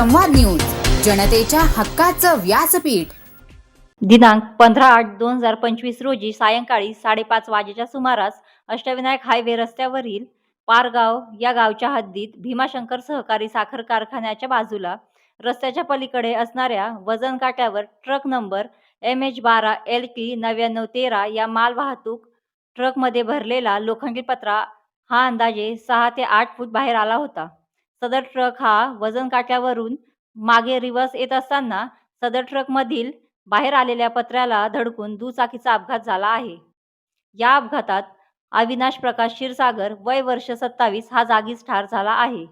संवाद न्यूज जनतेच्या हक्काचं व्यासपीठ. दिनांक पंधरा आठ दोन हजार पंचवीस रोजी सायंकाळी साडेपाच वाजेच्या सुमारास अष्टविनायक हायवे रस्त्यावरील पारगाव या गावच्या हद्दीत भीमाशंकर सहकारी साखर कारखान्याच्या बाजूला रस्त्याच्या पलीकडे असणाऱ्या वजन काट्यावर ट्रक नंबर एम एच बारा एल टी नव्याण्णव तेरा या मालवाहतूक ट्रकमध्ये भरलेला लोखंडी पत्रा हा अंदाजे सहा ते आठ फूट बाहेर आला होता. सदर ट्रक हा वजन काट्यावरून मागे रिवर्स येत असताना सदर ट्रकमधील बाहेर आलेल्या पत्र्याला धडकून दुचाकीचा अपघात झाला आहे. या अपघातात अविनाश प्रकाश क्षीरसागर वय वर्ष सत्तावीस हा जागीच ठार झाला आहे.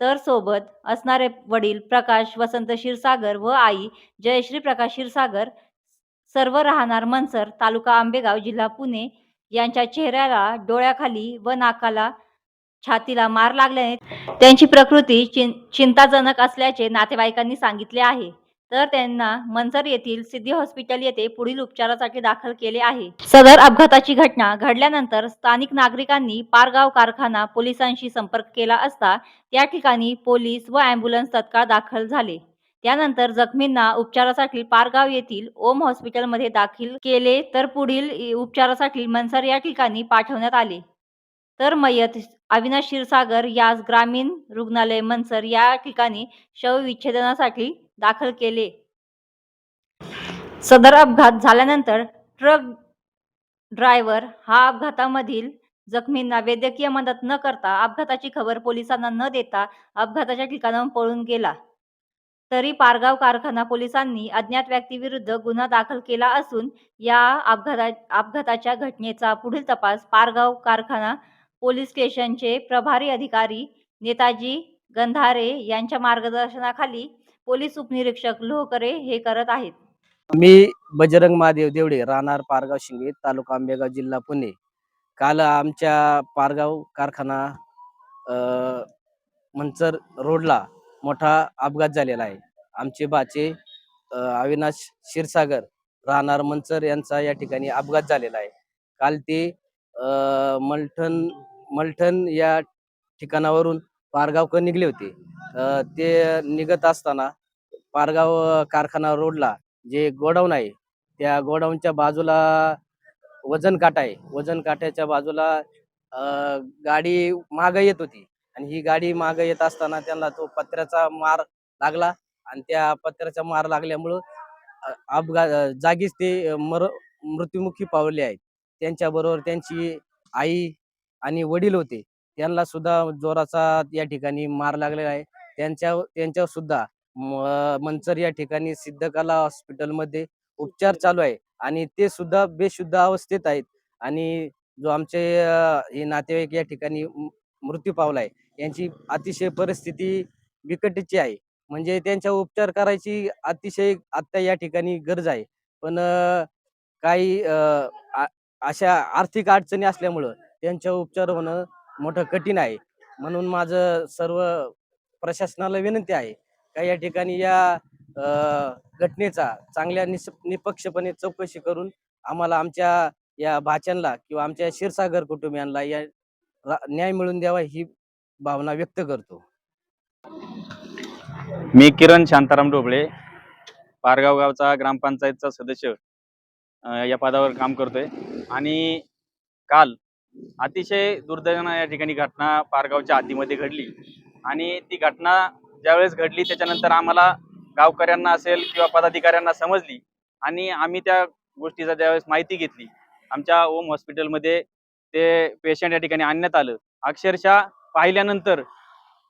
तर सोबत असणारे वडील प्रकाश वसंत क्षीरसागर व आई जयश्री प्रकाश क्षीरसागर सर्व राहणार मनसर तालुका आंबेगाव जिल्हा पुणे यांच्या चेहऱ्याला डोळ्याखाली व नाकाला छातीला मार लागल्याने त्यांची प्रकृती चिं चिंताजनक असल्याचे नातेवाईकांनी सांगितले आहे. तर त्यांना मनसर येथील सिद्धी हॉस्पिटल येथे पुढील उपचारासाठी दाखल केले आहे. सदर अपघाताची घटना घडल्यानंतर स्थानिक नागरिकांनी पारगाव कारखाना पोलिसांशी संपर्क केला असता त्या ठिकाणी पोलीस व अँब्युलन्स तत्काळ दाखल झाले. त्यानंतर जखमींना उपचारासाठी पारगाव येथील ओम हॉस्पिटलमध्ये दाखल केले तर पुढील उपचारासाठी मनसर या ठिकाणी पाठवण्यात आले. तर मयत अविनाश क्षीरसागर यास ग्रामीण रुग्णालय मनसर या ठिकाणी शवविच्छेदनासाठी दाखल केले. सदर अपघात झाल्यानंतर ट्रक ड्रायव्हर हा अपघातामधील जखमींना वैद्यकीय मदत न करता अपघाताची खबर पोलिसांना न देता अपघाताच्या ठिकाणाहून पळून गेला. तरी पारगाव कारखाना पोलिसांनी अज्ञात व्यक्तीविरुद्ध गुन्हा दाखल केला असून या अपघाता अपघाताच्या घटनेचा पुढील तपास पारगाव कारखाना पोलीस स्टेशनचे प्रभारी अधिकारी नेताजी गंधारे यांच्या मार्गदर्शनाखाली पोलीस उपनिरीक्षक लोहकरे हे करत आहेत. मी बजरंग महादेव देवडे राहणार पारगाव शिंगे तालुका आंबेगाव जिल्हा पुणे. काल आमच्या पारगाव कारखाना मंचर रोडला मोठा अपघात झालेला आहे. आमचे बाचे अविनाश क्षीरसागर राहणार मंचर यांचा या ठिकाणी अपघात झालेला आहे. काल ते मलठण मलठण या ठिकाणावरून पारगावकर निघले होते. अ, ते निघत असताना पारगाव कारखाना रोडला जे गोडाऊन आहे त्या गोडाऊनच्या बाजूला वजन काटा आहे. वजन काट्याच्या बाजूला गाडी माग येत होती. आणि ही गाडी माग येत असताना त्यांना तो पत्र्याचा मार लागला आणि त्या पत्र्याचा मार लागल्यामुळं अपघात जागीच ते मर मृत्युमुखी पावले आहेत. त्यांच्याबरोबर त्यांची आई आणि वडील होते. त्यांना सुद्धा जोराचा या ठिकाणी मार लागलेला आहे. त्यांच्या त्यांच्यावर सुद्धा मंचर या ठिकाणी सिद्धकला हॉस्पिटलमध्ये उपचार चालू आहे. आणि ते सुद्धा बेशुद्ध अवस्थेत आहेत. आणि जो आमचे हे नातेवाईक या ठिकाणी मृत्यू मृत्यू पावलाय यांची अतिशय परिस्थिती बिकटीची आहे. म्हणजे त्यांच्या उपचार करायची अतिशय आता या ठिकाणी गरज आहे. पण काही अशा आर्थिक अडचणी असल्यामुळं त्यांच्या उपचार होणं मोठं कठीण आहे. म्हणून माझं सर्व प्रशासनाला विनंती आहे का या ठिकाणी या घटनेचा चांगल्या निस निपक्षपणे चौकशी करून आम्हाला आमच्या या भाच्यांना किंवा आमच्या क्षीरसागर कुटुंबियांना या न्याय मिळून द्यावा ही भावना व्यक्त करतो. मी किरण शांताराम डोबळे पारगाव गावचा ग्रामपंचायतचा सदस्य या पदावर काम करतोय. आणि काल अतिशय दुर्दैवानं या ठिकाणी घटना पारगावच्या हद्दीमध्ये घडली. आणि ती घटना ज्यावेळेस घडली त्याच्यानंतर आम्हाला गावकऱ्यांना असेल किंवा पदाधिकाऱ्यांना समजली आणि आम्ही त्या गोष्टीचा ज्यावेळेस माहिती घेतली आमच्या ओम हॉस्पिटलमध्ये ते पेशंट या ठिकाणी आणण्यात आलं. अक्षरशः पाहिल्यानंतर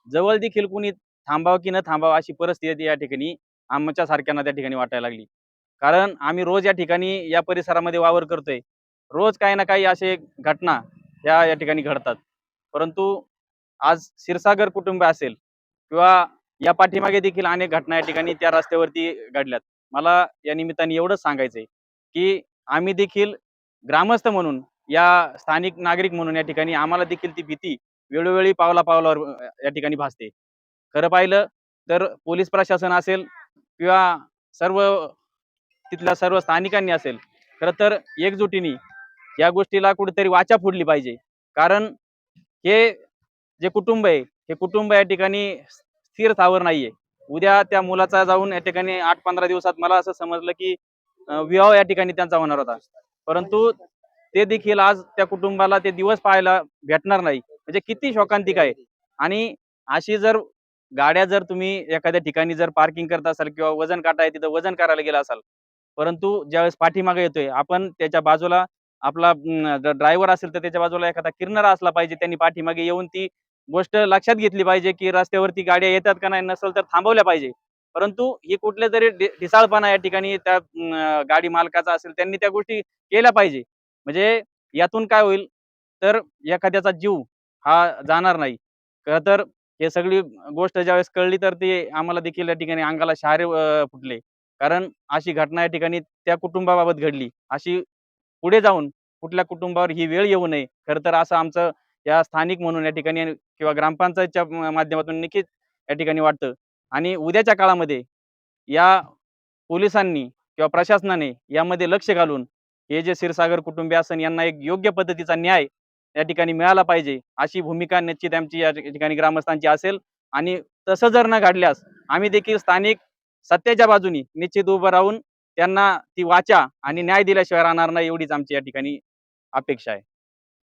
जवळ देखील कुणी थांबावं की न थांबावं अशी परिस्थिती या ठिकाणी आमच्या सारख्यांना त्या ठिकाणी वाटायला लागली. कारण आम्ही रोज या ठिकाणी या परिसरामध्ये वावर करतोय. रोज काही ना काही असे घटना ह्या या ठिकाणी घडतात. परंतु आज क्षीरसागर कुटुंब असेल किंवा या पाठीमागे देखील अनेक घटना या ठिकाणी त्या रस्त्यावरती घडल्यात. मला या निमित्ताने एवढंच सांगायचंय की आम्ही देखील ग्रामस्थ म्हणून या स्थानिक नागरिक म्हणून या ठिकाणी आम्हाला देखील ती भीती वेळोवेळी पावला पावलावर या ठिकाणी भासते. खरं पाहिलं तर पोलीस प्रशासन असेल किंवा सर्व तिथल्या सर्व स्थानिकांनी असेल खरं तर एकजुटीने या गोष्टीला कुठेतरी वाचा फोडली पाहिजे. कारण हे जे कुटुंब आहे हे कुटुंब या ठिकाणी स्थिर स्थावर नाहीये. उद्या त्या मुलाचा जाऊन या ठिकाणी आठ पंधरा दिवसात मला असं समजलं की विवाह या ठिकाणी त्यांचा होणार होता. परंतु ते देखील आज त्या कुटुंबाला ते दिवस पाहायला भेटणार नाही. म्हणजे किती शोकांतिक आहे. आणि अशी जर गाड्या जर तुम्ही एखाद्या ठिकाणी जर पार्किंग करत असाल किंवा वजन काटा आहे तिथं वजन करायला गेला असाल. परंतु ज्यावेळेस पाठीमागे येतोय आपण त्याच्या बाजूला आपला ड्रायव्हर असेल तर त्याच्या बाजूला एखादा किरणारा असला पाहिजे त्यांनी पाठीमागे येऊन ती गोष्ट लक्षात घेतली पाहिजे की रस्त्यावरती गाड्या येतात का नाही नसेल तर थांबवल्या पाहिजे. परंतु ही कुठल्या तरी ढिसाळपणा या ठिकाणी त्या गाडी मालकाचा असेल त्यांनी त्या गोष्टी केल्या पाहिजे. म्हणजे यातून काय होईल तर एखाद्याचा जीव हा जाणार नाही. खरं तर हे सगळी गोष्ट ज्यावेळेस कळली तर ते आम्हाला देखील या ठिकाणी अंगाला शहारे फुटले. कारण अशी घटना या ठिकाणी त्या कुटुंबाबाबत घडली. अशी पुढे जाऊन कुठल्या कुटुंबावर ही वेळ येऊ नये. खरं तर असं आमचं या स्थानिक म्हणून या ठिकाणी किंवा ग्रामपंचायतच्या माध्यमातून नक्कीच या ठिकाणी वाटतं. आणि उद्याच्या काळामध्ये या पोलिसांनी किंवा प्रशासनाने यामध्ये लक्ष घालून हे जे क्षीरसागर कुटुंबीय असन यांना एक योग्य पद्धतीचा न्याय या ठिकाणी मिळाला पाहिजे अशी भूमिका निश्चित आमची या ठिकाणी ग्रामस्थांची असेल. आणि तसं जर न घडल्यास आम्ही देखील स्थानिक सत्याच्या बाजूनी निश्चित उभं राहून त्यांना ती वाचा आणि न्याय दिल्याशिवाय राहणार नाही एवढीच आमची या ठिकाणी अपेक्षा आहे.